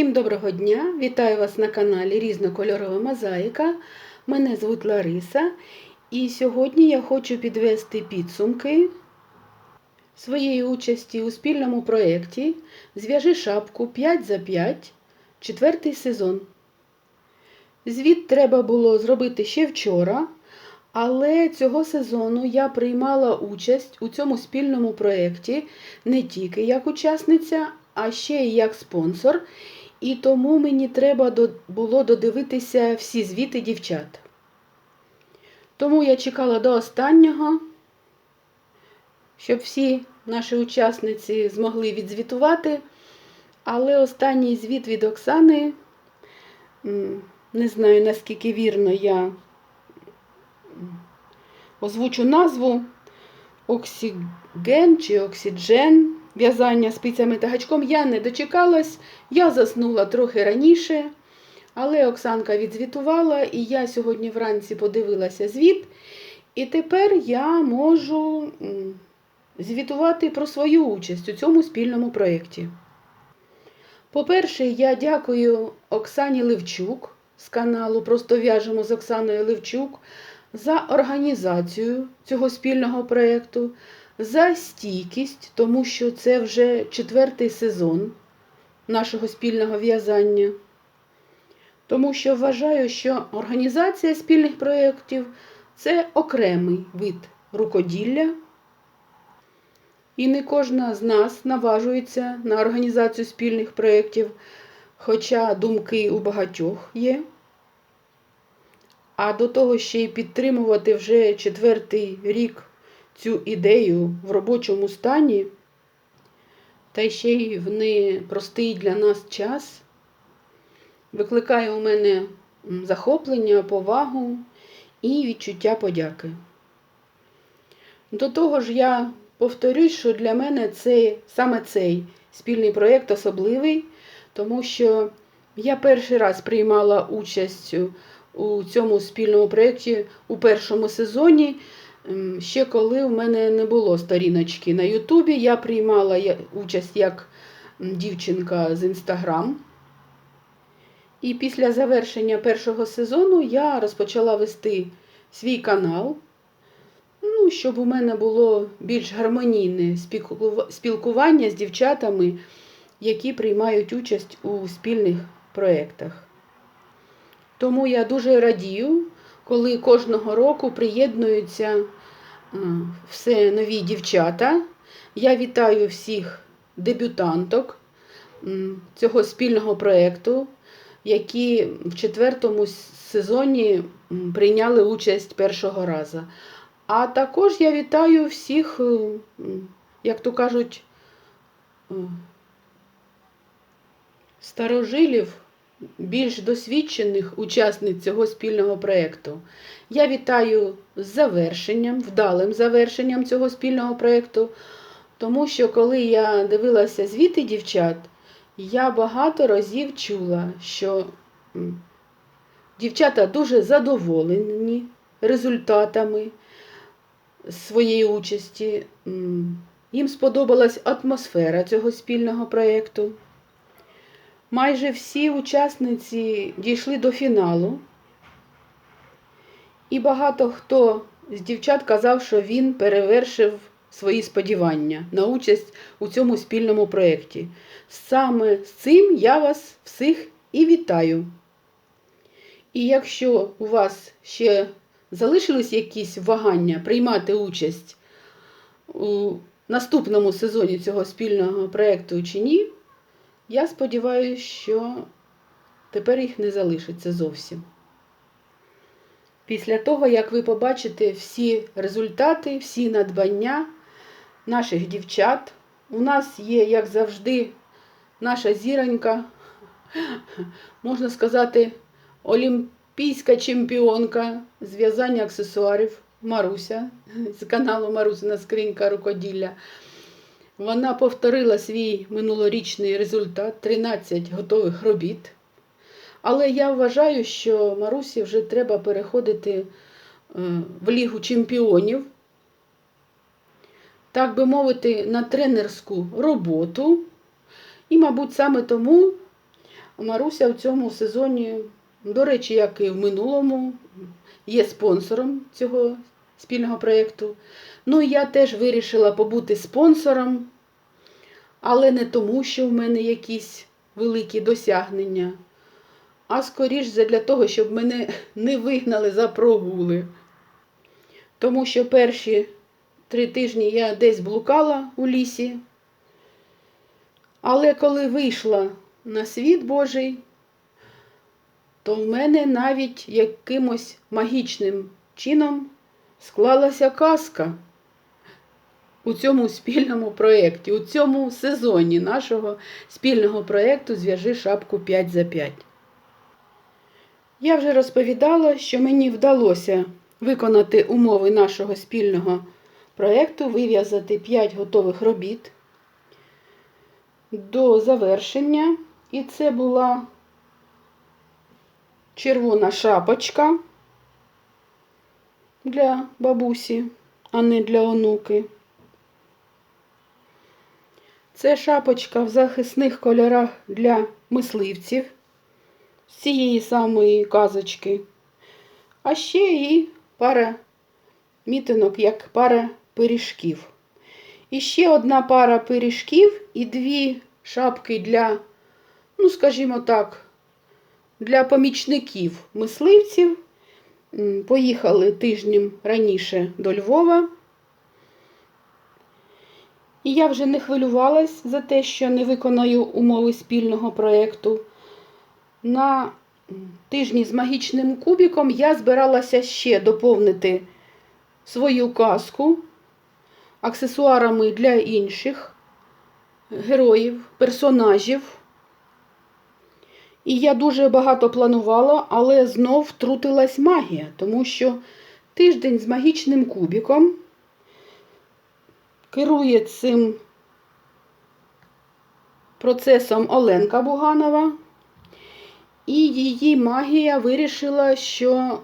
Всім доброго дня! Вітаю вас на каналі Різнокольорова Мозаїка. Мене звуть Лариса, і сьогодні я хочу підвести підсумки своєї участі у спільному проєкті Зв'яжи шапку 5 за 5, четвертий сезон. Звіт треба було зробити ще вчора, але цього сезону я приймала участь у цьому спільному проєкті не тільки як учасниця, а ще й як спонсор. І тому мені треба було додивитися всі звіти дівчат. Тому я чекала до останнього, щоб всі наші учасниці змогли відзвітувати. Але останній звіт від Оксани, не знаю наскільки вірно я озвучу назву Оксіген чи Оксіджен в'язання спицями та гачком я не дочекалась, я заснула трохи раніше, але Оксанка відзвітувала, і я сьогодні вранці подивилася звіт, і тепер я можу звітувати про свою участь у цьому спільному проєкті. По-перше, я дякую Оксані Левчук з каналу Просто в'яжемо з Оксаною Левчук за організацію цього спільного проєкту, за стійкість, тому що це вже четвертий сезон нашого спільного в'язання. Тому що вважаю, що організація спільних проєктів це окремий вид рукоділля. І не кожна з нас наважується на організацію спільних проєктів, хоча думки у багатьох є. А до того ще й підтримувати вже четвертий рік цю ідею в робочому стані, та ще й в непростий для нас час, викликає у мене захоплення, повагу і відчуття подяки. До того ж, я повторюсь, що для мене цей, саме цей спільний проєкт особливий, тому що я перший раз приймала участь у цьому спільному проєкті у першому сезоні. М, Ще коли в мене не було сторіночки на Ютубі, я приймала участь як дівчинка з Інстаграм. І після завершення першого сезону я розпочала вести свій канал, ну, щоб у мене було більш гармонійне спілкування з дівчатами, які приймають участь у спільних проєктах. Тому я дуже радію, коли кожного року приєднуються е, все нові дівчата. Я вітаю всіх дебютанток цього спільного проєкту, які в четвертому сезоні прийняли участь першого разу. А також я вітаю всіх, е, як то кажуть, е, старожилів, більш досвідчених учасниць цього спільного проєкту. Я вітаю з завершенням, вдалим завершенням цього спільного проєкту, тому що коли я дивилася звіти дівчат, я багато разів чула, що дівчата дуже задоволені результатами своєї участі. Їм сподобалась атмосфера цього спільного проєкту. Майже всі учасниці дійшли до фіналу, і багато хто з дівчат казав, що він перевершив свої сподівання на участь у цьому спільному проєкті. Саме з цим я вас всіх і вітаю. І якщо у вас ще залишились якісь вагання приймати участь у наступному сезоні цього спільного проєкту чи ні, я сподіваюся, що тепер їх не залишиться зовсім. Після того, як ви побачите всі результати, всі надбання наших дівчат, у нас є, як завжди, наша зіронька, можна сказати, олімпійська чемпіонка з в'язання аксесуарів Маруся з каналу Марусина Скринька рукоділля. Вона повторила свій минулорічний результат 13 готових робіт. Але я вважаю, що Марусі вже треба переходити е, в Лігу чемпіонів, так би мовити, на тренерську роботу. І, мабуть, саме тому Маруся в цьому сезоні, до речі, як і в минулому, є спонсором цього спільного проєкту. Ну, я теж вирішила побути спонсором, але не тому, що в мене якісь великі досягнення, а скоріш для того, щоб мене не вигнали за прогули. Тому що перші три тижні я десь блукала у лісі. Але коли вийшла на світ Божий, то в мене навіть якимось магічним чином склалася казка у цьому спільному проєкті, у цьому сезоні нашого спільного проєкту Зв'яжи шапку 5 за 5. Я вже розповідала, що мені вдалося виконати умови нашого спільного проєкту, вив'язати 5 готових робіт до завершення. І це була червона шапочка для бабусі, а не для онуки. Це шапочка в захисних кольорах для мисливців з цієї самої казочки. А ще і пара мітинок, як пара пиріжків. І ще одна пара пиріжків і дві шапки для, ну, скажімо так, для помічників мисливців. Поїхали тижнем раніше до Львова. І я вже не хвилювалась за те, що не виконаю умови спільного проєкту. На тижні з магічним кубіком я збиралася ще доповнити свою казку аксесуарами для інших героїв, персонажів. І я дуже багато планувала, але знов втрутилась магія, тому що тиждень з магічним кубіком керує цим процесом Оленка Буганова. І її магія вирішила, що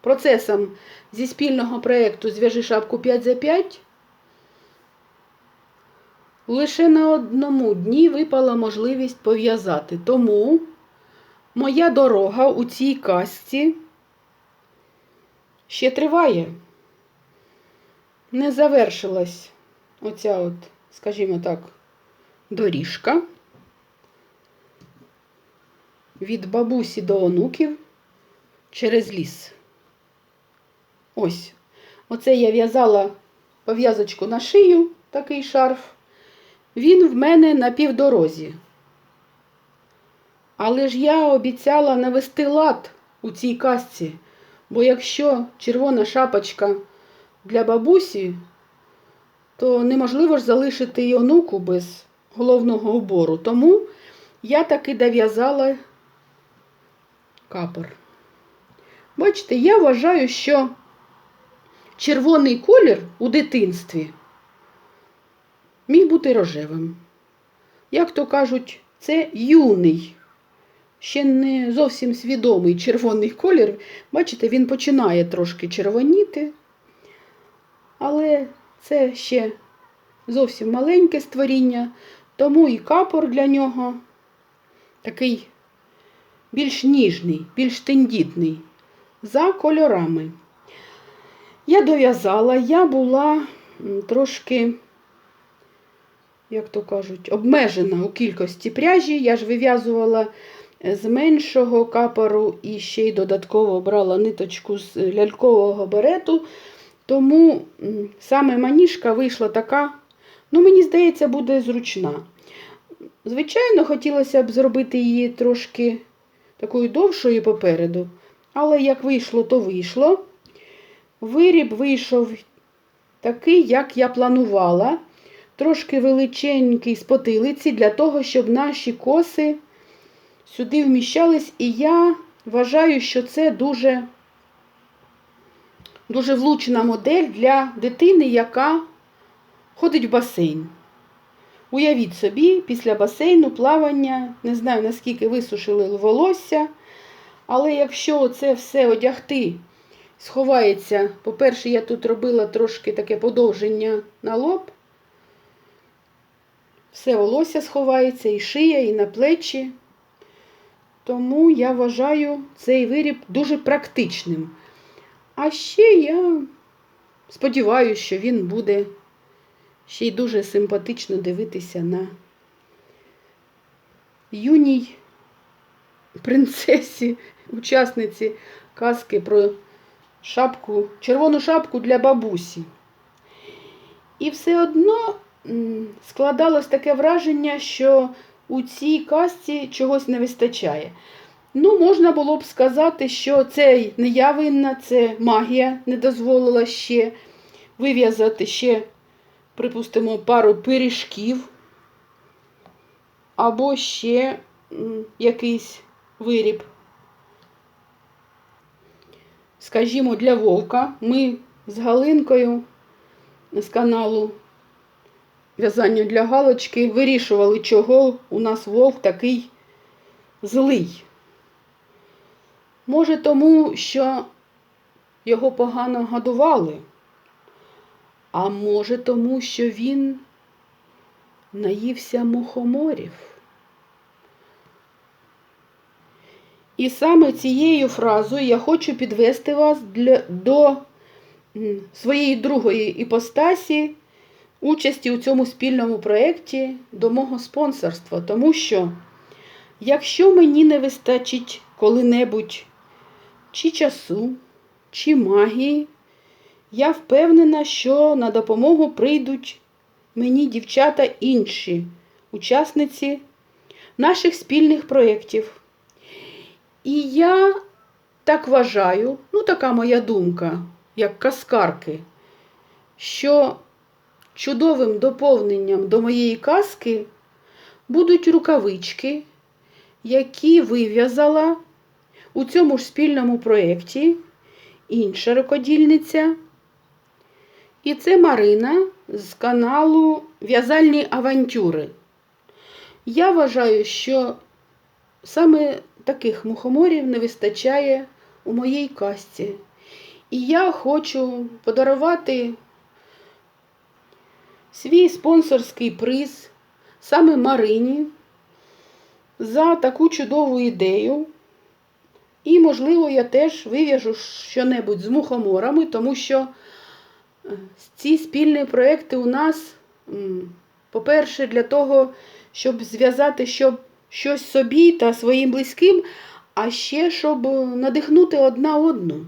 процесом зі спільного проєкту Зв'яжи шапку 5 за 5 лише на одному дні випала можливість пов'язати. Тому моя дорога у цій казці ще триває. Не завершилась оця от, скажімо так, доріжка від бабусі до онуків через ліс. Ось. Оце я в'язала пов'язочку на шию, такий шарф. Він в мене на півдорозі. Але ж я обіцяла навести лад у цій казці, бо якщо червона шапочка для бабусі, то неможливо ж залишити й онуку без головного убору. Тому я таки дов'язала капор. Бачите, я вважаю, що червоний колір у дитинстві міг бути рожевим. Як то кажуть, це юний, ще не зовсім свідомий червоний колір. Бачите, він починає трошки червоніти, але це ще зовсім маленьке створіння, тому і капор для нього такий більш ніжний, більш тендітний за кольорами. Я дов'язала, я була трошки, як то кажуть, обмежена у кількості пряжі. Я ж вив'язувала з меншого капору і ще й додатково брала ниточку з лялькового берету. Тому саме маніжка вийшла така, ну, мені здається, буде зручна. Звичайно, хотілося б зробити її трошки такою довшою попереду, але як вийшло, то вийшло. Виріб вийшов такий, як я планувала, трошки величенький з потилиці, для того, щоб наші коси сюди вміщались. І я вважаю, що це дуже, дуже влучна модель для дитини, яка ходить в басейн. Уявіть собі, після басейну плавання, не знаю, наскільки висушили волосся, але якщо це все одягти, сховається, по-перше, я тут робила трошки таке подовження на лоб, все волосся сховається, і шия, і на плечі. Тому я вважаю цей виріб дуже практичним. А ще я сподіваюся, що він буде ще й дуже симпатично дивитися на юній принцесі, учасниці казки про шапку, червону шапку для бабусі. І все одно складалось таке враження, що у цій казці чогось не вистачає. Ну, можна було б сказати, що це не я винна, це магія не дозволила ще вив'язати ще, припустимо, пару пиріжків або ще якийсь виріб. Скажімо, для вовка ми з Галинкою з каналу В'язання для галочки вирішували, чого у нас вовк такий злий. Може, тому, що його погано годували, а може, тому, що він наївся мухоморів. І саме цією фразою я хочу підвести вас для, до своєї другої іпостасі участі у цьому спільному проєкті до мого спонсорства. Тому що, якщо мені не вистачить коли-небудь чи часу, чи магії, я впевнена, що на допомогу прийдуть мені дівчата інші учасниці наших спільних проєктів. І я так вважаю, ну така моя думка, як каскарки, що чудовим доповненням до моєї казки будуть рукавички, які вив'язала у цьому ж спільному проєкті інша рукодільниця. І це Марина з каналу В'язальні авантюри. Я вважаю, що саме таких мухоморів не вистачає у моїй казці. І я хочу подарувати свій спонсорський приз саме Марині за таку чудову ідею. І, можливо, я теж вив'яжу щонебудь з мухоморами, тому що е, ці спільні проекти у нас, по-перше, для того, щоб зв'язати щось собі та своїм близьким, а ще щоб надихнути одна одну.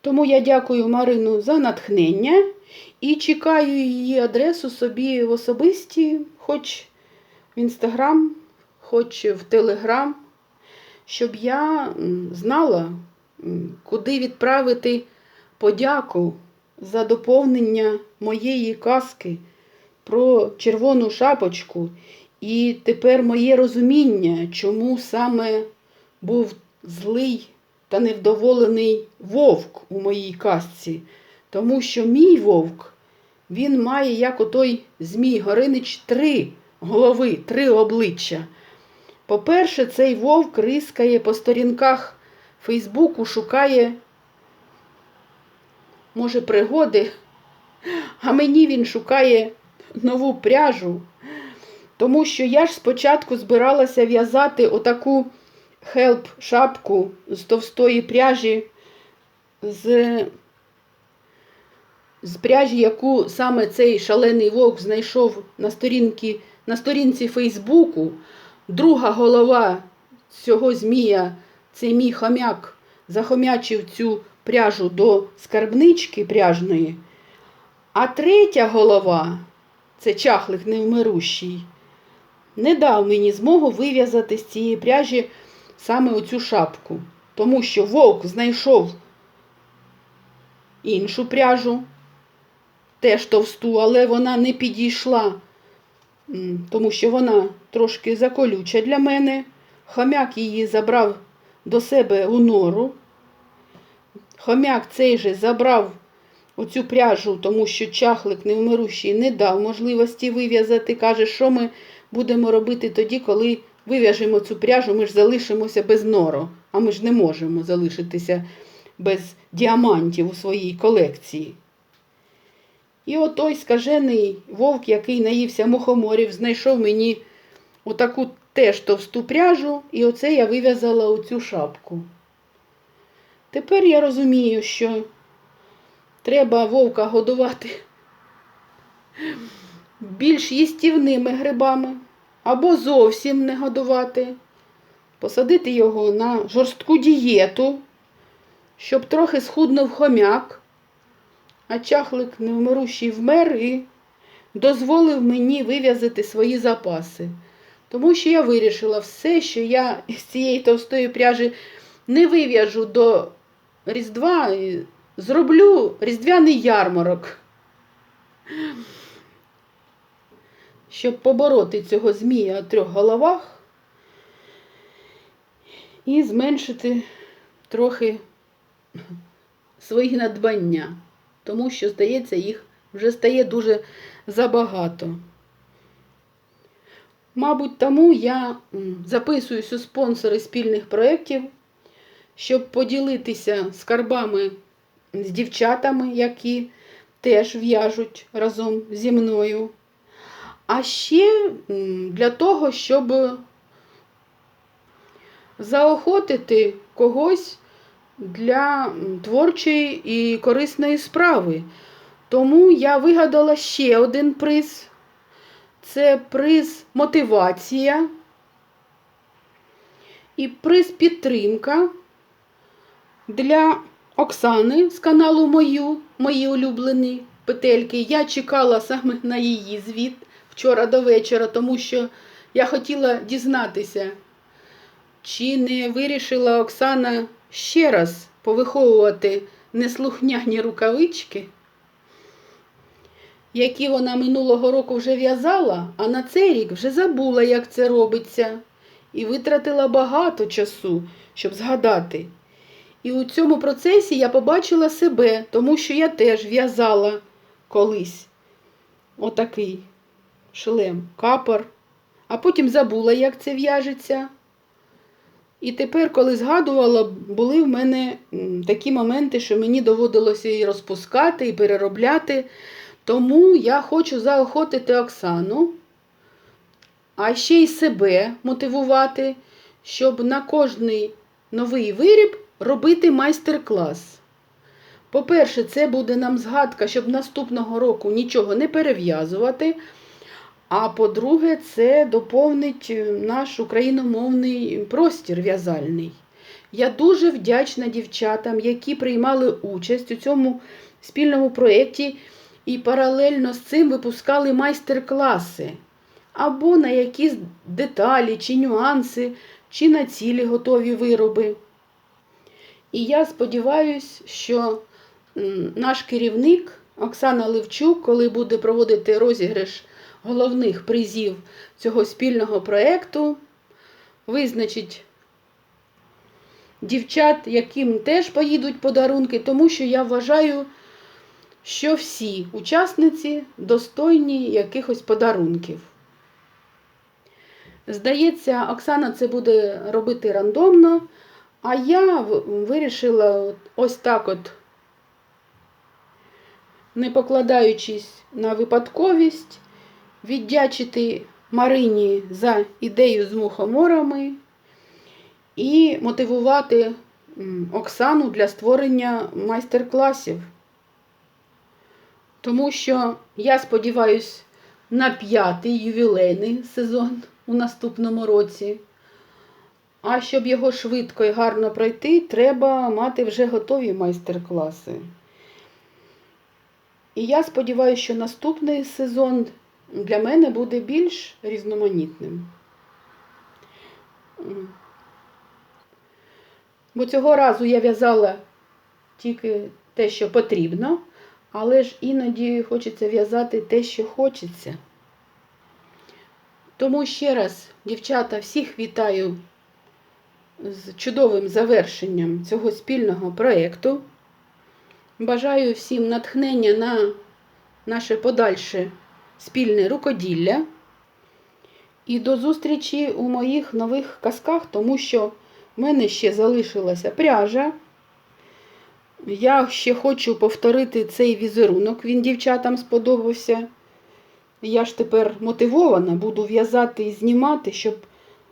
Тому я дякую Марину за натхнення і чекаю її адресу собі в особисті, хоч в інстаграм, хоч в телеграм, щоб я знала, куди відправити подяку за доповнення моєї казки про червону шапочку. І тепер моє розуміння, чому саме був злий та невдоволений вовк у моїй казці. Тому що мій вовк, він має, як отой Змій Горинич, три голови, три обличчя. По-перше, цей вовк рискає по сторінках Фейсбуку, шукає, може, пригоди, а мені він шукає нову пряжу. Тому що я ж спочатку збиралася в'язати отаку хелп-шапку з товстої пряжі, з, з пряжі, яку саме цей шалений вовк знайшов на, сторінці, на сторінці Фейсбуку. Друга голова цього змія, цей мій хомяк, захомячив цю пряжу до скарбнички пряжної. А третя голова, це чахлик невмирущий, не дав мені змогу вив'язати з цієї пряжі саме оцю шапку. Тому що вовк знайшов іншу пряжу, теж товсту, але вона не підійшла, тому що вона трошки заколюча для мене. Хомяк її забрав до себе у нору. Хомяк цей же забрав оцю пряжу, тому що чахлик невмирущий не дав можливості вив'язати. Каже, що ми будемо робити тоді, коли вив'яжемо цю пряжу, ми ж залишимося без нору, а ми ж не можемо залишитися без діамантів у своїй колекції. І отой скажений вовк, який наївся мухоморів, знайшов мені отаку теж товсту пряжу, і оце я вив'язала у цю шапку. Тепер я розумію, що треба вовка годувати більш їстівними грибами, або зовсім не годувати, посадити його на жорстку дієту, щоб трохи схуднув хомяк, а чахлик невмирущий вмер і дозволив мені вив'язати свої запаси. Тому що я вирішила все, що я з цієї товстої пряжі не вив'яжу до Різдва, зроблю різдвяний ярмарок. Щоб побороти цього змія у трьох головах і зменшити трохи свої надбання, тому що, здається, їх вже стає дуже забагато. Мабуть, тому я записуюсь у спонсори спільних проєктів, щоб поділитися скарбами з дівчатами, які теж в'яжуть разом зі мною. А ще для того, щоб заохотити когось для творчої і корисної справи. Тому я вигадала ще один приз. Це приз мотивація і приз підтримка для Оксани з каналу Мою, мої улюблені петельки. Я чекала саме на її звіт вчора до вечора, тому що я хотіла дізнатися, чи не вирішила Оксана ще раз повиховувати неслухняні рукавички які вона минулого року вже в'язала, а на цей рік вже забула, як це робиться, і витратила багато часу, щоб згадати. І у цьому процесі я побачила себе, тому що я теж в'язала колись отакий шлем, капор, а потім забула, як це в'яжеться. І тепер, коли згадувала, були в мене такі моменти, що мені доводилося і розпускати, і переробляти. Тому я хочу заохотити Оксану, а ще й себе мотивувати, щоб на кожний новий виріб робити майстер-клас. По-перше, це буде нам згадка, щоб наступного року нічого не перев'язувати. А по-друге, це доповнить е, наш україномовний простір в'язальний. Я дуже вдячна дівчатам, які приймали участь у цьому спільному проєкті і паралельно з цим випускали майстер-класи або на якісь деталі чи нюанси, чи на цілі готові вироби. І я сподіваюся, що наш керівник Оксана Левчук, коли буде проводити розіграш головних призів цього спільного проєкту, визначить дівчат, яким теж поїдуть подарунки, тому що я вважаю, що всі учасниці достойні якихось подарунків. Здається, Оксана це буде робити рандомно, а я вирішила ось так от, не покладаючись на випадковість, віддячити Марині за ідею з мухоморами і мотивувати Оксану для створення майстер-класів. Тому що я сподіваюся на п'ятий ювілейний сезон у наступному році. А щоб його швидко і гарно пройти, треба мати вже готові майстер-класи. І я сподіваюся, що наступний сезон для мене буде більш різноманітним. Бо цього разу я в'язала тільки те, що потрібно, але ж іноді хочеться в'язати те, що хочеться. Тому ще раз, дівчата, всіх вітаю з чудовим завершенням цього спільного проєкту. Бажаю всім натхнення на наше подальше спільне рукоділля. І до зустрічі у моїх нових казках, тому що в мене ще залишилася пряжа. Я ще хочу повторити цей візерунок, він дівчатам сподобався. Я ж тепер мотивована, буду в'язати і знімати, щоб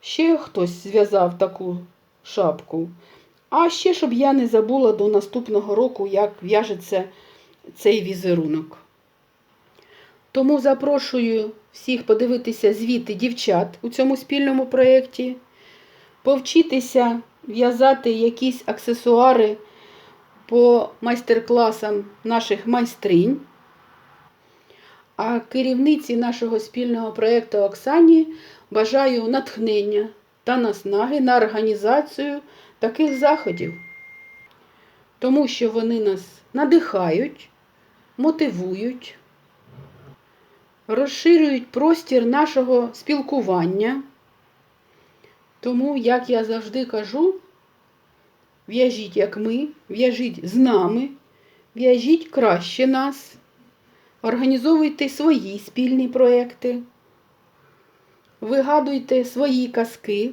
ще хтось зв'язав таку шапку. А ще, щоб я не забула до наступного року, як в'яжеться цей візерунок. Тому запрошую всіх подивитися звіти дівчат у цьому спільному проєкті, повчитися в'язати якісь аксесуари по майстер-класам наших майстринь. А керівниці нашого спільного проєкту Оксані бажаю натхнення та наснаги на організацію таких заходів, тому що вони нас надихають, мотивують, розширюють простір нашого спілкування. Тому, як я завжди кажу, в'яжіть як ми, в'яжіть з нами, в'яжіть краще нас, організовуйте свої спільні проекти, вигадуйте свої казки,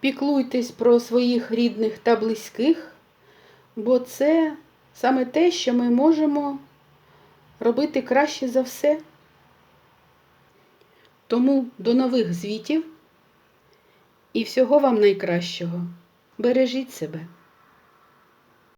піклуйтесь про своїх рідних та близьких, бо це саме те, що ми можемо робити краще за все. Тому до нових звітів і всього вам найкращого. Бережіть себе.